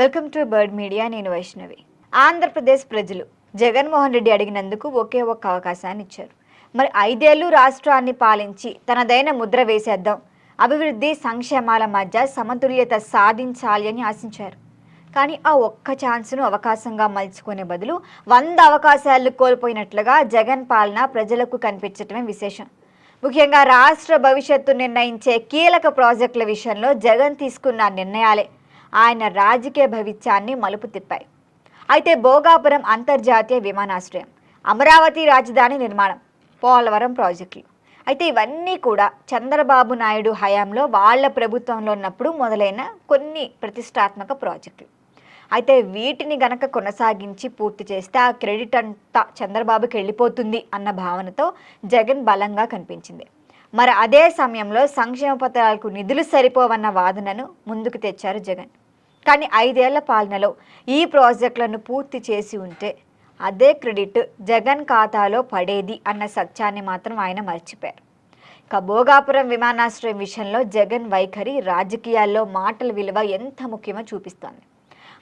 Welcome to bird media నేను వైష్ణవి. ఆంధ్రప్రదేశ్ ప్రజలు జగన్మోహన్ రెడ్డి అడిగినందుకు ఒకే ఒక్క అవకాశాన్ని ఇచ్చారు. మరి ఐదేళ్ళు రాష్ట్రాన్ని పాలించి తనదైన ముద్ర వేసేద్దాం. అభివృద్ధి సంక్షేమాల మధ్య సమతుల్యత సాధించాలి అని ఆశించారు. కానీ ఆ ఒక్క ఛాన్స్ను అవకాశంగా మలుచుకునే బదులు వంద అవకాశాలు కోల్పోయినట్లుగా జగన్ పాలన ప్రజలకు కనిపించటమే విశేషం. ముఖ్యంగా రాష్ట్ర భవిష్యత్తు నిర్ణయించే కీలక ప్రాజెక్టుల విషయంలో జగన్ తీసుకున్న నిర్ణయాలే. ఆయన రాజకీయ భవిష్యాన్ని మలుపు తిప్పాయి. అయితే భోగాపురం అంతర్జాతీయ విమానాశ్రయం అమరావతి రాజధాని నిర్మాణం పోలవరం ప్రాజెక్టులు. అయితే ఇవన్నీ కూడా చంద్రబాబు నాయుడు హయాంలో వాళ్ళ ప్రభుత్వంలో ఉన్నప్పుడు మొదలైన కొన్ని ప్రతిష్టాత్మక ప్రాజెక్టులు. అయితే వీటిని గనక కొనసాగించి పూర్తి చేస్తే ఆ క్రెడిట్ అంతా చంద్రబాబుకి వెళ్ళిపోతుంది అన్న భావనతో జగన్ బలంగా కనిపించింది. మరి అదే సమయంలో సంక్షేమ పత్రాలకు నిధులు సరిపోవన్న వాదనను ముందుకు తెచ్చారు జగన్. కానీ ఐదేళ్ళ పాలనలో ఈ ప్రాజెక్టులను పూర్తి చేసి ఉంటే అదే క్రెడిట్ జగన్ ఖాతాలో పడేది అన్న సత్యాన్ని మాత్రం ఆయన మర్చిపోయారు. ఇక భోగాపురం విమానాశ్రయం విషయంలో జగన్ వైఖరి రాజకీయాల్లో మాటల విలువ ఎంత ముఖ్యమో చూపిస్తోంది.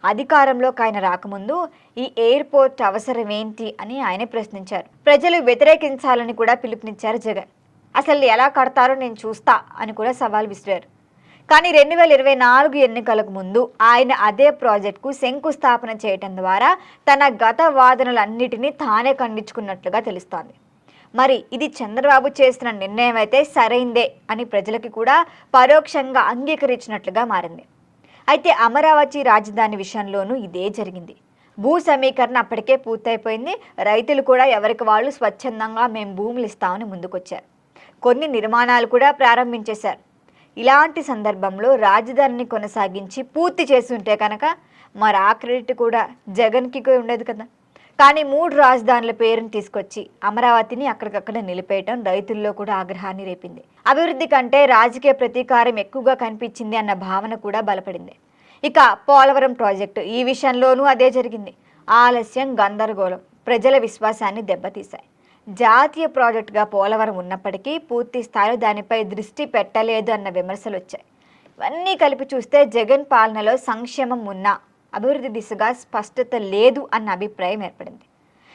అధికారంలోకి ఆయన రాకముందు ఈ ఎయిర్పోర్ట్ అవసరం ఏంటి అని ఆయన ప్రశ్నించారు. ప్రజలు వ్యతిరేకించాలని కూడా పిలుపునిచ్చారు జగన్. అసలు ఎలా కడతారో నేను చూస్తా అని కూడా సవాల్ విసిరారు. కానీ రెండు వేల ఇరవై నాలుగు ఎన్నికలకు ముందు ఆయన అదే ప్రాజెక్టుకు శంకుస్థాపన చేయటం ద్వారా తన గత వాదనలన్నిటినీ తానే ఖండించుకున్నట్లుగా తెలుస్తోంది. మరి ఇది చంద్రబాబు చేసిన నిర్ణయం అయితే సరైందే అని ప్రజలకి కూడా పరోక్షంగా అంగీకరించినట్లుగా మారింది. అయితే అమరావతి రాజధాని విషయంలోనూ ఇదే జరిగింది. భూ సమీకరణ అప్పటికే పూర్తయిపోయింది. రైతులు కూడా ఎవరికి వాళ్ళు స్వచ్ఛందంగా మేము భూములు ఇస్తామని ముందుకొచ్చారు. కొన్ని నిర్మాణాలు కూడా ప్రారంభించేశారు. ఇలాంటి సందర్భంలో రాజధానిని కొనసాగించి పూర్తి చేసి ఉంటే కనుక మరి ఆ క్రెడిట్ కూడా జగన్కి ఉండేది కదా. కానీ మూడు రాజధానుల పేరుని తీసుకొచ్చి అమరావతిని అక్కడికక్కడ నిలిపేయటం రైతుల్లో కూడా ఆగ్రహాన్ని రేపింది. అభివృద్ధి కంటే రాజకీయ ప్రతీకారం ఎక్కువగా కనిపించింది అన్న భావన కూడా బలపడింది. ఇక పోలవరం ప్రాజెక్టు ఈ విషయంలోనూ అదే జరిగింది. ఆలస్యం గందరగోళం ప్రజల విశ్వాసాన్ని దెబ్బతీశాయి. జాతీయ ప్రాజెక్టుగా పోలవరం ఉన్నప్పటికీ పూర్తి స్థాయిలో దానిపై దృష్టి పెట్టలేదు అన్న విమర్శలు వచ్చాయి ఇవన్నీ కలిపి చూస్తే జగన్ పాలనలో సంక్షేమం ఉన్నా అభివృద్ధి దిశగా స్పష్టత లేదు అన్న అభిప్రాయం ఏర్పడింది.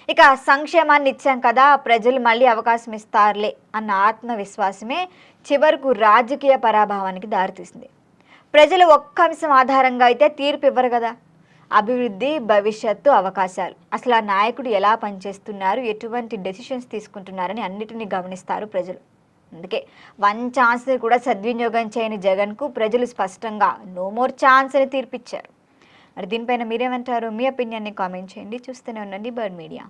ఇక సంక్షేమాన్ని ఇచ్చాం కదా ప్రజలు మళ్ళీ అవకాశం ఇస్తారులే అన్న ఆత్మవిశ్వాసమే చివరకు రాజకీయ పరాభావానికి దారితీసింది. ప్రజలు ఒక్క అంశం ఆధారంగా అయితే తీర్పు ఇవ్వరు కదా. అభివృద్ధి భవిష్యత్తు అవకాశాలు. అసలు ఆ నాయకుడు ఎలా పనిచేస్తున్నారు? ఎటువంటి డెసిషన్స్ తీసుకుంటున్నారని అన్నిటిని గమనిస్తారు ప్రజలు. అందుకే వన్ ఛాన్స్ని కూడా సద్వినియోగం చేయని జగన్కు ప్రజలు స్పష్టంగా నో మోర్ ఛాన్స్ అని తీర్పిచ్చారు. మరి దీనిపైన మీరేమంటారు? మీ ఒపీనియన్ని కామెంట్ చేయండి. చూస్తూనే ఉండండి బర్డ్ మీడియా